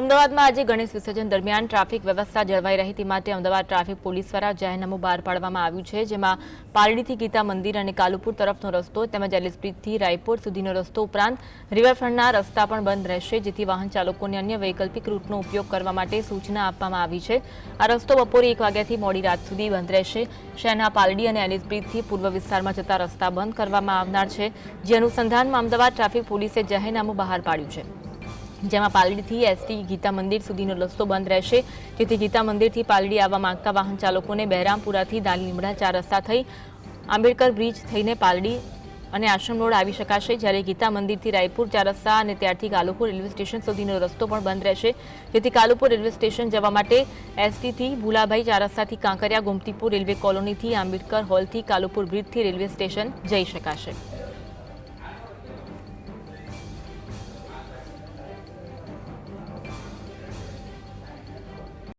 અમદાવાદમાં આજે ગણેશ વિસર્જન દરમિયાન ટ્રાફિક વ્યવસ્થા જળવાઈ રહી તે માટે અમદાવાદ ટ્રાફિક પોલીસ દ્વારા જાહેરનામું બહાર પાડવામાં આવ્યું છે, જેમાં પાલડીથી ગીતા મંદિર અને કાલુપુર તરફનો રસ્તો તેમજ એલિસબ્રિજથી રાયપુર સુધીનો રસ્તો ઉપરાંત રિવરફ્રન્ટના રસ્તા પણ બંધ રહેશે, જેથી વાહન ચાલકોને અન્ય વૈકલ્પિક રૂટનો ઉપયોગ કરવા માટે સૂચના આપવામાં આવી છે. આ રસ્તો બપોરે એક વાગ્યાથી મોડી રાત સુધી બંધ રહેશે. શહેરના પાલડી અને એલિસબ્રિજથી પૂર્વ વિસ્તારમાં જતા રસ્તા બંધ કરવામાં આવનાર છે. જે અનુસંધાનમાં અમદાવાદ ટ્રાફિક પોલીસે જાહેરનામું બહાર પાડ્યું છે. જેમાં પાલડીથી એસટી ગીતા મંદિર સુધીનો રસ્તો બંધ રહેશે. જેથી ગીતા મંદિરથી પાલડી આવવા માંગતા વાહન ચાલકોને બહેરામપુરાથી દાલીમડા ચાર રસ્તા થઈ આંબેડકર બ્રિજ થઈને પાલડી અને આશ્રમ રોડ આવી શકાશે. જ્યારે ગીતા મંદિરથી રાયપુર ચાર રસ્તા અને ત્યારથી કાલુપુર રેલવે સ્ટેશન સુધીનો રસ્તો પણ બંધ રહેશે. જેથી કાલુપુર રેલવે સ્ટેશન જવા માટે એસટીથી ભૂલાભાઈ ચાર રસ્તાથી કાંકરિયા, ગોમતીપુર રેલવે કોલોનીથી આંબેડકર હોલથી કાલુપુર બ્રિજથી રેલવે સ્ટેશન જઈ શકાશે.